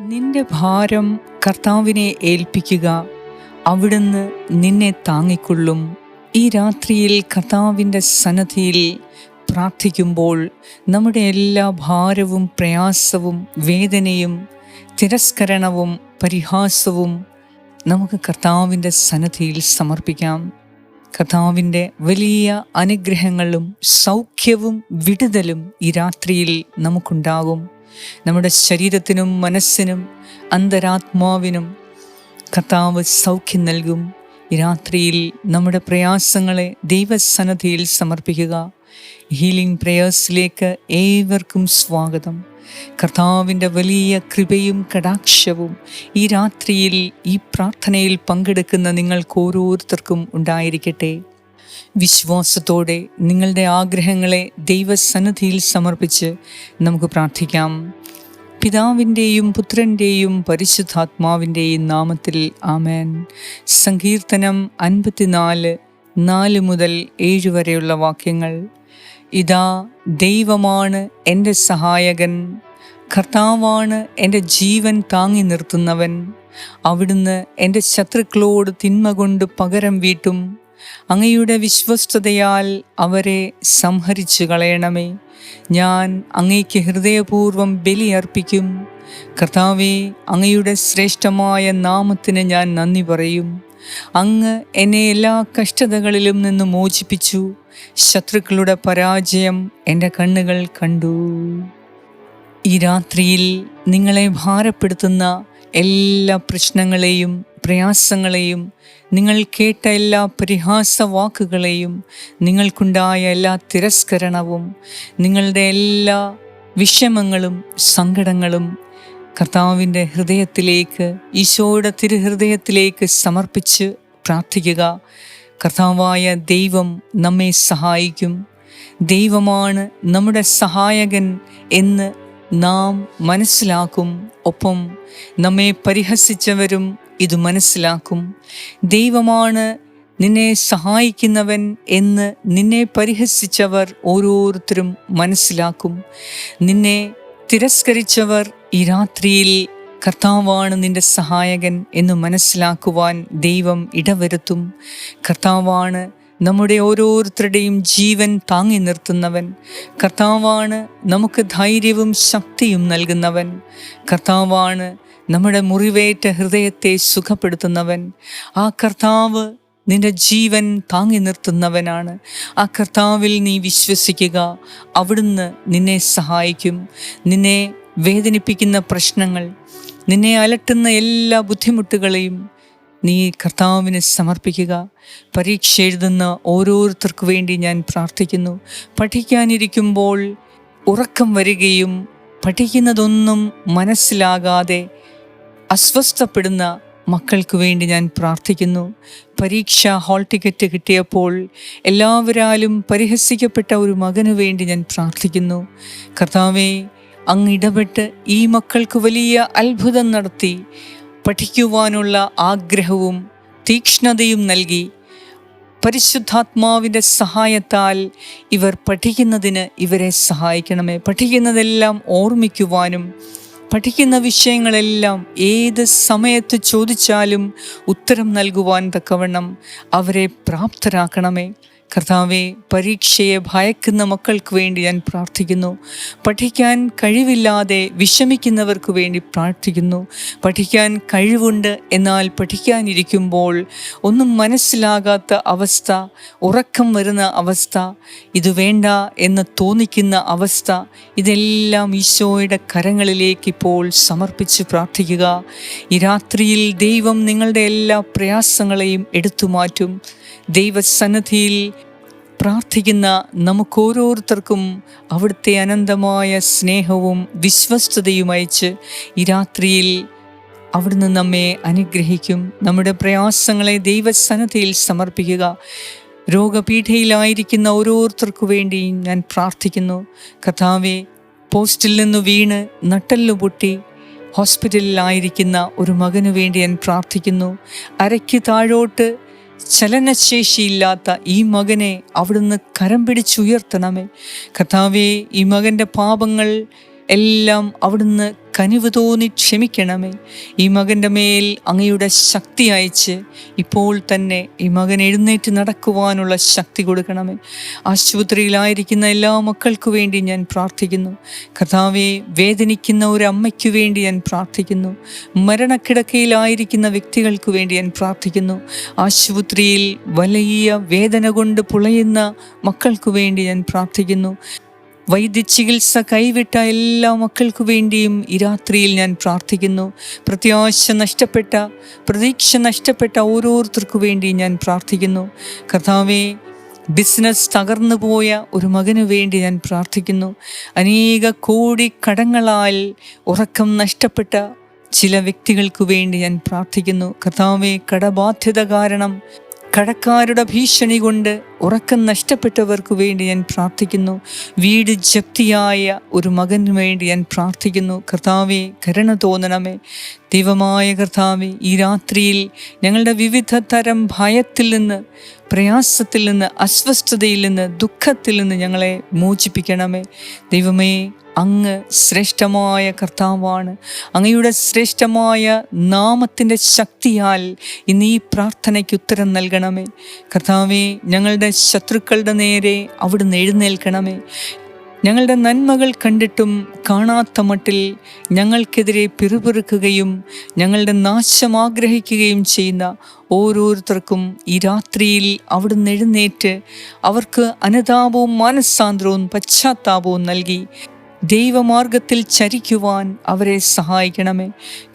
നിന്റെ ഭാരം കർത്താവിനെ ഏൽപ്പിക്കുക അവിടുന്ന് നിന്നെ താങ്ങിക്കൊള്ളും. ഈ രാത്രിയിൽ കർത്താവിന്റെ സന്നദ്ധിയിൽ പ്രാർത്ഥിക്കുമ്പോൾ നമ്മുടെ എല്ലാ ഭാരവും പ്രയാസവും വേദനയും തിരസ്കരണവും പരിഹാസവും നമുക്ക് കർത്താവിന്റെ സന്നദ്ധിയിൽ സമർപ്പിക്കാം. കർത്താവിന്റെ വലിയ അനുഗ്രഹങ്ങളും സൗഖ്യവും വിടുതലും ഈ രാത്രിയിൽ നമുക്കുണ്ടാകും. നമ്മുടെ ശരീരത്തിനും മനസ്സിനും അന്തരാത്മാവിനും കർത്താവ് സൗഖ്യം നൽകും. ഈ രാത്രിയിൽ നമ്മുടെ പ്രയാസങ്ങളെ ദൈവസന്നദ്ധിയിൽ സമർപ്പിക്കുക. ഹീലിംഗ് പ്രേയേഴ്സിലേക്ക് ഏവർക്കും സ്വാഗതം. കർത്താവിന്റെ വലിയ കൃപയും കടാക്ഷവും ഈ രാത്രിയിൽ ഈ പ്രാർത്ഥനയിൽ പങ്കെടുക്കുന്ന നിങ്ങൾക്ക് ഓരോരുത്തർക്കും ഉണ്ടായിരിക്കട്ടെ. വിശ്വാസത്തോടെ നിങ്ങളുടെ ആഗ്രഹങ്ങളെ ദൈവസന്നദ്ധിയിൽ സമർപ്പിച്ച് നമുക്ക് പ്രാർത്ഥിക്കാം. പിതാവിന്റെയും പുത്രന്റെയും പരിശുദ്ധാത്മാവിന്റെയും നാമത്തിൽ ആമേൻ. സങ്കീർത്തനം അൻപത്തിനാല് നാല് മുതൽ ഏഴ് വരെയുള്ള വാക്യങ്ങൾ. ഇതാ ദൈവമാണ് എന്റെ സഹായകൻ. കർത്താവാണ് എന്റെ ജീവൻ താങ്ങി നിർത്തുന്നവൻ. അവിടുന്ന് എന്റെ ശത്രുക്കളോട് തിന്മ കൊണ്ട് പകരം വീട്ടും. അങ്ങയുടെ വിശ്വസ്തതയാൽ അവരെ സംഹരിച്ചു കളയണമേ. ഞാൻ അങ്ങയ്ക്ക് ഹൃദയപൂർവം ബലിയർപ്പിക്കും കർത്താവെ അങ്ങയുടെ ശ്രേഷ്ഠമായ നാമത്തിന് ഞാൻ നന്ദി പറയും. അങ്ങ് എന്നെ എല്ലാ കഷ്ടതകളിലും നിന്ന് മോചിപ്പിച്ചു. ശത്രുക്കളുടെ പരാജയം എന്റെ കണ്ണുകൾ കണ്ടു. ഈ രാത്രിയിൽ നിങ്ങളെ ഭാരപ്പെടുത്തുന്ന എല്ലാ പ്രശ്നങ്ങളെയും പ്രയാസങ്ങളെയും നിങ്ങൾ കേട്ട എല്ലാ പരിഹാസ വാക്കുകളെയും നിങ്ങൾക്കുണ്ടായ എല്ലാ തിരസ്കരണവും നിങ്ങളുടെ എല്ലാ വിഷമങ്ങളും സങ്കടങ്ങളും കർത്താവിന്റെ ഹൃദയത്തിലേക്ക് ഈശോയുടെ തിരുഹൃദയത്തിലേക്ക് സമർപ്പിച്ച് പ്രാർത്ഥിക്കുക. കർത്താവായ ദൈവം നമ്മെ സഹായിക്കും. ദൈവമാണ് നമ്മുടെ സഹായകൻ എന്ന് നാം മനസ്സിലാക്കും. ഒപ്പം നമ്മെ പരിഹസിച്ചവരും ഇത് മനസ്സിലാക്കും. ദൈവമാണ് നിന്നെ സഹായിക്കുന്നവൻ എന്ന് നിന്നെ പരിഹസിച്ചവർ ഓരോരുത്തരും മനസ്സിലാക്കും. നിന്നെ തിരസ്കരിച്ചവർ ഈ രാത്രിയിൽ കർത്താവാണ് നിന്റെ സഹായകൻ എന്ന് മനസ്സിലാക്കുവാൻ ദൈവം ഇടവരുത്തും. കർത്താവാണ് നമ്മുടെ ഓരോരുത്തരുടെയും ജീവൻ താങ്ങി നിർത്തുന്നവൻ. കർത്താവാണ് നമുക്ക് ധൈര്യവും ശക്തിയും നൽകുന്നവൻ. കർത്താവാണ് നമ്മുടെ മുറിവേറ്റ ഹൃദയത്തെ സുഖപ്പെടുത്തുന്നവൻ. ആ കർത്താവ് നിന്റെ ജീവൻ താങ്ങി നിർത്തുന്നവനാണ്. ആ കർത്താവിൽ നീ വിശ്വസിക്കുക. അവിടുന്ന് നിന്നെ സഹായിക്കും. നിന്നെ വേദനിപ്പിക്കുന്ന പ്രശ്നങ്ങൾ നിന്നെ അലട്ടുന്ന എല്ലാ ബുദ്ധിമുട്ടുകളെയും നീ കർത്താവിന് സമർപ്പിക്കുക. പരീക്ഷ എഴുതുന്ന ഓരോരുത്തർക്കു വേണ്ടി ഞാൻ പ്രാർത്ഥിക്കുന്നു. പഠിക്കാനിരിക്കുമ്പോൾ ഉറക്കം വരികയും പഠിക്കുന്നതൊന്നും മനസ്സിലാകാതെ അസ്വസ്ഥപ്പെടുന്ന മക്കൾക്ക് വേണ്ടി ഞാൻ പ്രാർത്ഥിക്കുന്നു. പരീക്ഷ ഹാൾ ടിക്കറ്റ് കിട്ടിയപ്പോൾ എല്ലാവരാലും പരിഹസിക്കപ്പെട്ട ഒരു മകന് വേണ്ടി ഞാൻ പ്രാർത്ഥിക്കുന്നു. കർത്താവെ അങ്ങ് ഇടപെട്ട് ഈ മക്കൾക്ക് വലിയ അത്ഭുതം നടത്തി. പഠിക്കുവാനുള്ള ആഗ്രഹവും തീക്ഷ്ണതയും നൽകി. പരിശുദ്ധാത്മാവിന്റെ സഹായത്താൽ ഇവർ പഠിക്കുന്നതിന് ഇവരെ സഹായിക്കണമേ. പഠിക്കുന്നതെല്ലാം ഓർമ്മിക്കുവാനും പഠിക്കുന്ന വിഷയങ്ങളെല്ലാം ഏത് സമയത്ത് ചോദിച്ചാലും ഉത്തരം നൽകുവാൻ തക്കവണ്ണം അവരെ പ്രാപ്തരാക്കണമേ. കർത്താവെ പരീക്ഷയെ ഭയക്കുന്ന മക്കൾക്ക് വേണ്ടി ഞാൻ പ്രാർത്ഥിക്കുന്നു. പഠിക്കാൻ കഴിവില്ലാതെ വിഷമിക്കുന്നവർക്ക് വേണ്ടി പ്രാർത്ഥിക്കുന്നു. പഠിക്കാൻ കഴിവുണ്ട് എന്നാൽ പഠിക്കാനിരിക്കുമ്പോൾ ഒന്നും മനസ്സിലാകാത്ത അവസ്ഥ ഉറക്കം വരുന്ന അവസ്ഥ ഇത് വേണ്ട എന്ന് തോന്നിക്കുന്ന അവസ്ഥ ഇതെല്ലാം ഈശോയുടെ കരങ്ങളിലേക്ക് ഇപ്പോൾ സമർപ്പിച്ച് പ്രാർത്ഥിക്കുക. ഈ രാത്രിയിൽ ദൈവം നിങ്ങളുടെ എല്ലാ പ്രയാസങ്ങളെയും എടുത്തു മാറ്റും. ദൈവസന്നദ്ധിയിൽ പ്രാർത്ഥിക്കുന്ന നമുക്കോരോരുത്തർക്കും അവിടുത്തെ അനന്തമായ സ്നേഹവും വിശ്വസ്തതയും അയച്ച് ഈ രാത്രിയിൽ അവിടുന്ന് നമ്മെ അനുഗ്രഹിക്കും. നമ്മുടെ പ്രയാസങ്ങളെ ദൈവസന്നിധിയിൽ സമർപ്പിക്കുക. രോഗപീഠയിലായിരിക്കുന്ന ഓരോരുത്തർക്കു വേണ്ടിയും ഞാൻ പ്രാർത്ഥിക്കുന്നു. കഥാവെ പോസ്റ്റിൽ നിന്ന് വീണ് നട്ടല്ലു പൊട്ടി ഹോസ്പിറ്റലിലായിരിക്കുന്ന ഒരു മകനു വേണ്ടി ഞാൻ പ്രാർത്ഥിക്കുന്നു. അരയ്ക്ക് താഴോട്ട് ചലനശേഷിയില്ലാത്ത ഈ മകനെ അവിടുന്ന് കരം പിടിച്ചുയർത്തണമേ. കഥാവേ ഈ മകന്റെ പാപങ്ങൾ എല്ലാം അവിടുന്ന് കനിവ് തോന്നി ക്ഷമിക്കണമേ. ഈ മകന്റെ മേൽ അങ്ങയുടെ ശക്തി അയച്ച് ഇപ്പോൾ തന്നെ ഈ മകൻ എഴുന്നേറ്റ് നടക്കുവാനുള്ള ശക്തി കൊടുക്കണമേ. ആശുപത്രിയിലായിരിക്കുന്ന എല്ലാ മക്കൾക്കു വേണ്ടി ഞാൻ പ്രാർത്ഥിക്കുന്നു. കഥാവെ വേദനിക്കുന്ന ഒരു അമ്മയ്ക്കു വേണ്ടി ഞാൻ പ്രാർത്ഥിക്കുന്നു. മരണക്കിടക്കയിലായിരിക്കുന്ന വ്യക്തികൾക്ക് വേണ്ടി ഞാൻ പ്രാർത്ഥിക്കുന്നു. ആശുപത്രിയിൽ വലിയ വേദന കൊണ്ട് പുളയുന്ന മക്കൾക്കു വേണ്ടി ഞാൻ പ്രാർത്ഥിക്കുന്നു. വൈദ്യചികിത്സ കൈവിട്ട എല്ലാ മക്കൾക്കു വേണ്ടിയും ഈ രാത്രിയിൽ ഞാൻ പ്രാർത്ഥിക്കുന്നു. പ്രത്യാശ നഷ്ടപ്പെട്ട പ്രതീക്ഷ നഷ്ടപ്പെട്ട ഓരോരുത്തർക്കു വേണ്ടി ഞാൻ പ്രാർത്ഥിക്കുന്നു. കർത്താവെ ബിസിനസ് തകർന്നു പോയ ഒരു മകനു വേണ്ടി ഞാൻ പ്രാർത്ഥിക്കുന്നു. അനേക കോടി കടങ്ങളാൽ ഉറക്കം നഷ്ടപ്പെട്ട ചില വ്യക്തികൾക്കു വേണ്ടി ഞാൻ പ്രാർത്ഥിക്കുന്നു. കർത്താവെ കടബാധ്യത കാരണം കടക്കാരുടെ ഭീഷണി കൊണ്ട് ഉറക്കം നഷ്ടപ്പെട്ടവർക്ക് വേണ്ടി ഞാൻ പ്രാർത്ഥിക്കുന്നു. വീട് ജപ്തിയായ ഒരു മകന് വേണ്ടി ഞാൻ പ്രാർത്ഥിക്കുന്നു. കർത്താവെ കരുണ തോന്നണമേ. ദൈവമായ കർത്താവെ ഈ രാത്രിയിൽ ഞങ്ങളുടെ വിവിധ തരം ഭയത്തിൽ നിന്ന് പ്രയാസത്തിൽ നിന്ന് അസ്വസ്ഥതയിൽ നിന്ന് ദുഃഖത്തിൽ നിന്ന് ഞങ്ങളെ മോചിപ്പിക്കണമേ. ദൈവമേ അങ്ങ് ശ്രേഷ്ഠമായ കർത്താവാണ്. അങ്ങയുടെ ശ്രേഷ്ഠമായ നാമത്തിന്റെ ശക്തിയാൽ ഇന്ന് ഈ പ്രാർത്ഥനയ്ക്ക് ഉത്തരം നൽകണമേ. കർത്താവെ ഞങ്ങളുടെ ശത്രുക്കളുടെ നേരെ അവിടുന്ന് എഴുന്നേൽക്കണമേ. ഞങ്ങളുടെ നന്മകൾ കണ്ടിട്ടും കാണാത്ത മട്ടിൽ ഞങ്ങൾക്കെതിരെ പിറുപിറുക്കുകയും ഞങ്ങളുടെ നാശം ആഗ്രഹിക്കുകയും ചെയ്യുന്ന ഓരോരുത്തർക്കും ഈ രാത്രിയിൽ അവിടുന്ന് എഴുന്നേറ്റ് അവർക്ക് അനുതാപവും മാനസാന്തരവും പശ്ചാത്താപവും നൽകി ദൈവമാർഗത്തിൽ ചരിക്കുവാൻ അവരെ സഹായിക്കണമേ.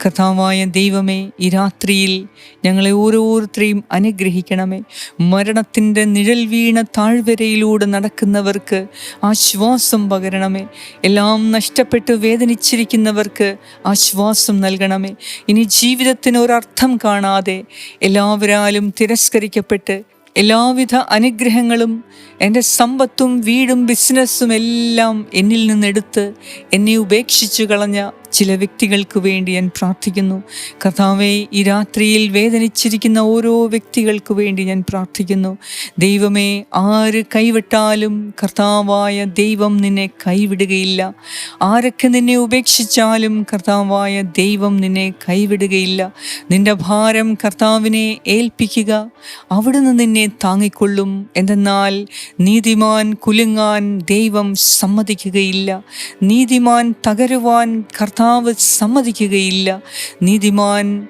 കഥാവായ ദൈവമേ ഈ രാത്രിയിൽ ഞങ്ങളെ ഓരോരുത്തരെയും അനുഗ്രഹിക്കണമേ. മരണത്തിന്റെ നിഴൽ വീണ താഴ്വരയിലൂടെ നടക്കുന്നവർക്ക് ആശ്വാസം പകരണമേ. എല്ലാം നഷ്ടപ്പെട്ട് വേദനിച്ചിരിക്കുന്നവർക്ക് ആശ്വാസം നൽകണമേ. ഇനി ജീവിതത്തിന് ഒരർത്ഥം കാണാതെ എല്ലാവരാലും തിരസ്കരിക്കപ്പെട്ട് എല്ലാവിധ അനുഗ്രഹങ്ങളും എന്റെ സമ്പത്തും വീടും ബിസിനസ്സും എല്ലാം എന്നിൽ നിന്നെടുത്ത് എന്നെ ഉപേക്ഷിച്ചു കളഞ്ഞ ചില വ്യക്തികൾക്ക് വേണ്ടി ഞാൻ പ്രാർത്ഥിക്കുന്നു. കർത്താവെ ഈ രാത്രിയിൽ വേദനിച്ചിരിക്കുന്ന ഓരോ വ്യക്തികൾക്ക് വേണ്ടി ഞാൻ പ്രാർത്ഥിക്കുന്നു. ദൈവമേ ആര് കൈവിട്ടാലും കർത്താവായ ദൈവം നിന്നെ കൈവിടുകയില്ല. ആരൊക്കെ നിന്നെ ഉപേക്ഷിച്ചാലും കർത്താവായ ദൈവം നിന്നെ കൈവിടുകയില്ല. നിന്റെ ഭാരം കർത്താവിനെ ഏൽപ്പിക്കുക അവിടുന്ന് നിന്നെ താങ്ങിക്കൊള്ളും. എന്തെന്നാൽ നീതിമാൻ കുലുങ്ങാൻ ദൈവം സമ്മതിക്കുകയില്ല. നീതിമാൻ തകരുവാൻ കർത്താവ് സമ്മതിക്കുകയില്ല. നീതിമാൻ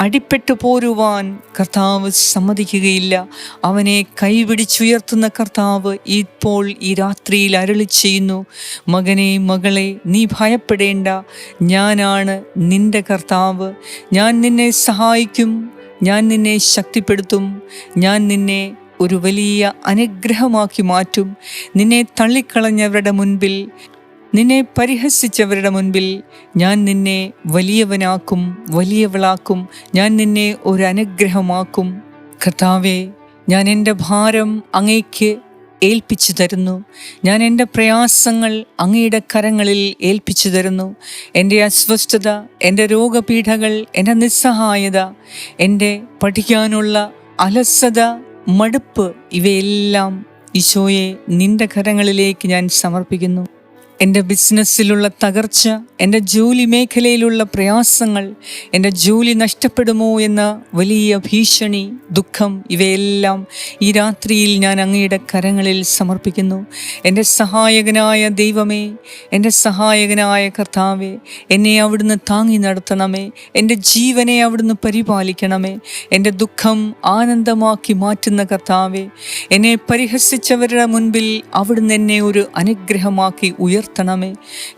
അടിപ്പെട്ടു പോരുവാൻ കർത്താവ് സമ്മതിക്കുകയില്ല. അവനെ കൈപിടിച്ചുയർത്തുന്ന കർത്താവ് ഇപ്പോൾ ഈ രാത്രിയിൽ അരളി ചെയ്യുന്നു. മകനെ മകളെ നീ ഭയപ്പെടേണ്ട. ഞാനാണ് നിന്റെ കർത്താവ്. ഞാൻ നിന്നെ സഹായിക്കും. ഞാൻ നിന്നെ ശക്തിപ്പെടുത്തും. ഞാൻ നിന്നെ ഒരു വലിയ അനുഗ്രഹമാക്കി മാറ്റും. നിന്നെ തള്ളിക്കളഞ്ഞവരുടെ മുൻപിൽ നിന്നെ പരിഹസിച്ചവരുടെ മുൻപിൽ ഞാൻ നിന്നെ വലിയവനാക്കും വലിയവളാക്കും. ഞാൻ നിന്നെ ഒരു കർത്താവെ ഞാൻ എന്റെ ഭാരം അങ്ങേക്ക് ഏൽപ്പിച്ചു തരുന്നു. ഞാൻ എന്റെ പ്രയാസങ്ങൾ അങ്ങയുടെ കരങ്ങളിൽ ഏൽപ്പിച്ചു തരുന്നു. എന്റെ അസ്വസ്ഥത എന്റെ രോഗപീഠകൾ എന്റെ നിസ്സഹായത എന്റെ പഠിക്കാനുള്ള അലസത മടുപ്പ് ഇവയെല്ലാം ഈശോയെ നിന്റെ കരങ്ങളിലേക്ക് ഞാൻ സമർപ്പിക്കുന്നു. എന്റെ ബിസിനസ്സിലുള്ള തകർച്ച എന്റെ ജോലി മേഖലയിലുള്ള പ്രയാസങ്ങൾ എന്റെ ജോലി നഷ്ടപ്പെടുമോ എന്ന വലിയ ഭീഷണി ദുഃഖം ഇവയെല്ലാം ഈ രാത്രിയിൽ ഞാൻ അങ്ങയുടെ കരങ്ങളിൽ സമർപ്പിക്കുന്നു. എന്റെ സഹായകനായ ദൈവമേ എന്റെ സഹായകനായ കർത്താവേ എന്നെ അവിടുന്ന് താങ്ങി നടത്തണമേ എന്റെ ജീവനെ അവിടുന്ന് പരിപാലിക്കണമേ എന്റെ ദുഃഖം ആനന്ദമാക്കി മാറ്റുന്ന കർത്താവേ എന്നെ പരിഹസിച്ചവരുടെ മുൻപിൽ അവിടുന്ന് എന്നെ ഒരു അനുഗ്രഹമാക്കി ഉയർത്തണമേ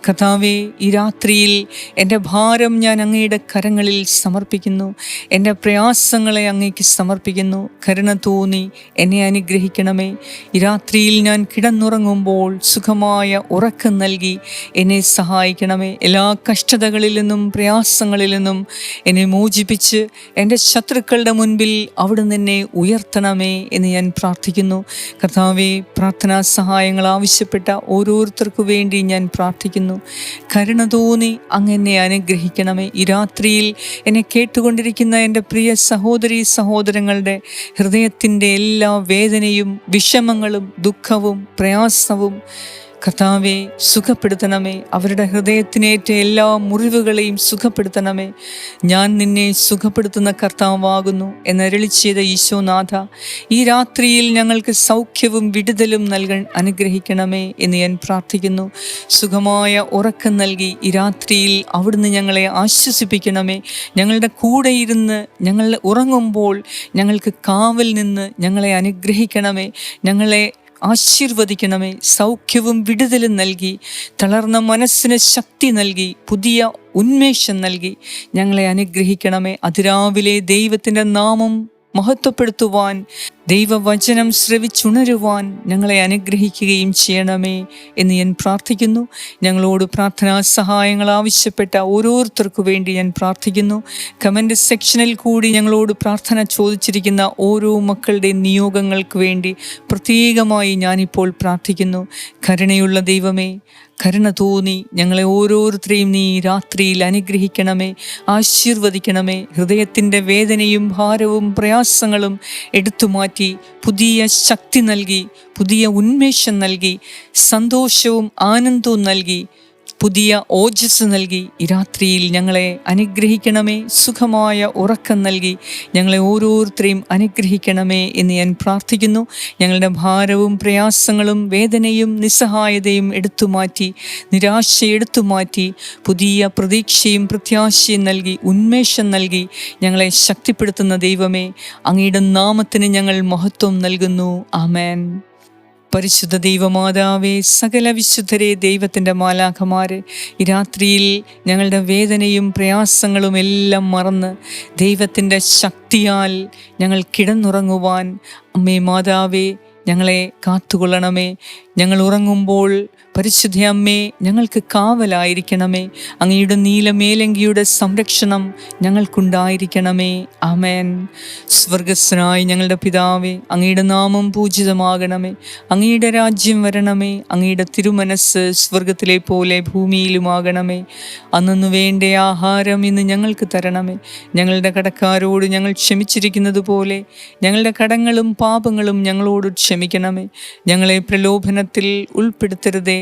കഥാവേ ഈ രാത്രിയിൽ എന്റെ ഭാരം ഞാൻ അങ്ങയുടെ കരങ്ങളിൽ സമർപ്പിക്കുന്നു. എന്റെ പ്രയാസങ്ങളെ അങ്ങേക്ക് സമർപ്പിക്കുന്നു. കരുണ തോന്നി എന്നെ അനുഗ്രഹിക്കണമേ. ഈ രാത്രിയിൽ ഞാൻ കിടന്നുറങ്ങുമ്പോൾ സുഖമായ ഉറക്കം നൽകി എന്നെ സഹായിക്കണമേ. എല്ലാ കഷ്ടതകളിൽ നിന്നും പ്രയാസങ്ങളിൽ നിന്നും എന്നെ മോചിപ്പിച്ച് എന്റെ ശത്രുക്കളുടെ മുൻപിൽ അവിടുന്ന് എന്നെ ഉയർത്തണമേ എന്ന് ഞാൻ പ്രാർത്ഥിക്കുന്നു. കർത്താവെ പ്രാർത്ഥനാ സഹായങ്ങൾ ആവശ്യപ്പെട്ട ഓരോരുത്തർക്കു വേണ്ടി ഞാൻ പ്രാർത്ഥിക്കുന്നു. കരുണ തോന്നി അങ്ങ് എന്നെ അനുഗ്രഹിക്കണമേ. ഈ രാത്രിയിൽ എന്നെ കേട്ടുകൊണ്ടിരിക്കുന്ന എന്റെ പ്രിയ സഹോദരി സഹോദരങ്ങളുടെ ഹൃദയത്തിന്റെ എല്ലാ വേദനയും വിഷമങ്ങളും ദുഃഖവും പ്രയാസവും കർത്താവെ സുഖപ്പെടുത്തണമേ. അവരുടെ ഹൃദയത്തിനേറ്റ എല്ലാ മുറിവുകളെയും സുഖപ്പെടുത്തണമേ. ഞാൻ നിന്നെ സുഖപ്പെടുത്തുന്ന കർത്താവാകുന്നു എന്നരളി ചെയ്ത ഈശോനാഥ ഈ രാത്രിയിൽ ഞങ്ങൾക്ക് സൗഖ്യവും വിടുതലും നൽകാൻ അനുഗ്രഹിക്കണമേ എന്ന് ഞാൻ പ്രാർത്ഥിക്കുന്നു. സുഖമായ ഉറക്കം നൽകി ഈ രാത്രിയിൽ അവിടുന്ന് ഞങ്ങളെ ആശ്വസിപ്പിക്കണമേ. ഞങ്ങളുടെ കൂടെ ഇരുന്ന് ഞങ്ങൾ ഉറങ്ങുമ്പോൾ ഞങ്ങൾക്ക് കാവൽ നിന്ന് ഞങ്ങളെ അനുഗ്രഹിക്കണമേ. ഞങ്ങളെ ആശീർവദിക്കണമേ. സൗഖ്യവും വിടുതലും നൽകി. തളർന്ന മനസ്സിന് ശക്തി നൽകി. പുതിയ ഉന്മേഷം നൽകി. ഞങ്ങളെ അനുഗ്രഹിക്കണമേ. അതിരാവിലെ ദൈവത്തിന്റെ നാമം മഹത്വപ്പെടുത്തുവാൻ ദൈവവചനം ശ്രവിച്ചുണരുവാൻ ഞങ്ങളെ അനുഗ്രഹിക്കുകയും ചെയ്യണമേ എന്ന് ഞാൻ പ്രാർത്ഥിക്കുന്നു. ഞങ്ങളോട് പ്രാർത്ഥനാ സഹായങ്ങൾ ആവശ്യപ്പെട്ട ഓരോരുത്തർക്കു വേണ്ടി ഞാൻ പ്രാർത്ഥിക്കുന്നു. കമന്റ് സെക്ഷനിൽ കൂടി ഞങ്ങളോട് പ്രാർത്ഥന ചോദിച്ചിരിക്കുന്ന ഓരോ മക്കളുടെ നിയോഗങ്ങൾക്ക് വേണ്ടി പ്രത്യേകമായി ഞാനിപ്പോൾ പ്രാർത്ഥിക്കുന്നു. കരുണയുള്ള ദൈവമേ കരുണ തോന്നി ഞങ്ങളെ ഓരോരുത്തരെയും നീ രാത്രിയിൽ അനുഗ്രഹിക്കണമേ ആശീർവദിക്കണമേ. ഹൃദയത്തിന്റെ വേദനയും ഭാരവും പ്രയാസങ്ങളും എടുത്തു മാറ്റി പുതിയ ശക്തി നൽകി പുതിയ ഉന്മേഷം നൽകി സന്തോഷവും ആനന്ദവും നൽകി. പുതിയ ഓജസ് നൽകി. ഈ രാത്രിയിൽ ഞങ്ങളെ അനുഗ്രഹിക്കണമേ. സുഖമായ ഉറക്കം നൽകി. ഞങ്ങളെ ഓരോരുത്തരെയും അനുഗ്രഹിക്കണമേ എന്ന് ഞാൻ പ്രാർത്ഥിക്കുന്നു. ഞങ്ങളുടെ ഭാരവും പ്രയാസങ്ങളും വേദനയും നിസ്സഹായതയും എടുത്തു മാറ്റി നിരാശ എടുത്തു മാറ്റി പുതിയ പ്രതീക്ഷയും പ്രത്യാശയും നൽകി ഉന്മേഷം നൽകി ഞങ്ങളെ ശക്തിപ്പെടുത്തുന്ന ദൈവമേ അങ്ങയുടെ നാമത്തിന് ഞങ്ങൾ മഹത്വം നൽകുന്നു. ആമേൻ. പരിശുദ്ധ ദൈവമാതാവേ സകല വിശുദ്ധരെ ദൈവത്തിന്റെ മാലാഖമാരെ ഈ രാത്രിയിൽ ഞങ്ങളുടെ വേദനയും പ്രയാസങ്ങളും എല്ലാം മറന്ന് ദൈവത്തിന്റെ ശക്തിയാൽ ഞങ്ങൾ കിടന്നുറങ്ങുവാൻ അമ്മേ മാതാവേ ഞങ്ങളെ കാത്തുകൊള്ളണമേ. ഞങ്ങൾ ഉറങ്ങുമ്പോൾ പരിശുദ്ധ അമ്മേ ഞങ്ങൾക്ക് കാവലായിരിക്കണമേ. അങ്ങയുടെ നീലമേലങ്കിയുടെ സംരക്ഷണം ഞങ്ങൾക്കുണ്ടായിരിക്കണമേ. അമേൻ സ്വർഗസ്വനായി ഞങ്ങളുടെ പിതാവേ അങ്ങയുടെ നാമം പൂജിതമാകണമേ. അങ്ങയുടെ രാജ്യം വരണമേ. അങ്ങയുടെ തിരുമനസ് സ്വർഗത്തിലെ പോലെ ഭൂമിയിലുമാകണമേ. അന്നു വേണ്ട ആഹാരം ഇന്ന് ഞങ്ങൾക്ക് തരണമേ. ഞങ്ങളുടെ കടക്കാരോട് ഞങ്ങൾ ക്ഷമിച്ചിരിക്കുന്നത് പോലെ ഞങ്ങളുടെ കടങ്ങളും പാപങ്ങളും ഞങ്ങളോട് ക്ഷമിക്കണമേ. ഞങ്ങളെ പ്രലോഭനത്തിൽ ഉൾപ്പെടുത്തരുതേ.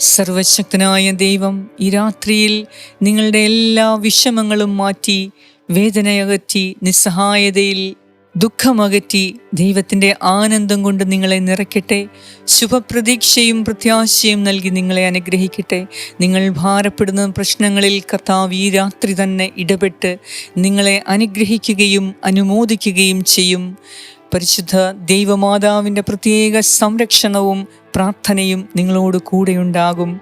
സർവശക്തനായ ദൈവം ഈ രാത്രിയിൽ നിങ്ങളുടെ എല്ലാ വിഷമങ്ങളും മാറ്റി വേദനയകറ്റി നിസ്സഹായതയിൽ ദുഃഖമകറ്റി ദൈവത്തിന്റെ ആനന്ദം കൊണ്ട് നിങ്ങളെ നിറയ്ക്കട്ടെ. ശുഭപ്രതീക്ഷയും പ്രത്യാശയും നൽകി നിങ്ങളെ അനുഗ്രഹിക്കട്ടെ. നിങ്ങൾ ഭാരപ്പെടുന്ന പ്രശ്നങ്ങളിൽ കർത്താവ് ഈ രാത്രി തന്നെ ഇടപെട്ട് നിങ്ങളെ അനുഗ്രഹിക്കുകയും അനുമോദിക്കുകയും ചെയ്യും. പരിശുദ്ധ ദൈവമാതാവിന്റെ പ്രത്യേക സംരക്ഷണവും പ്രാർത്ഥനയും നിങ്ങളോട് കൂടെയുണ്ടാകും.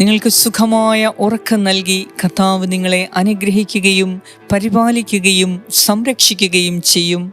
നിങ്ങൾക്ക് സുഖമായ ഉറക്കം നൽകി കർത്താവ് നിങ്ങളെ അനുഗ്രഹിക്കുകയും പരിപാലിക്കുകയും സംരക്ഷിക്കുകയും ചെയ്യും.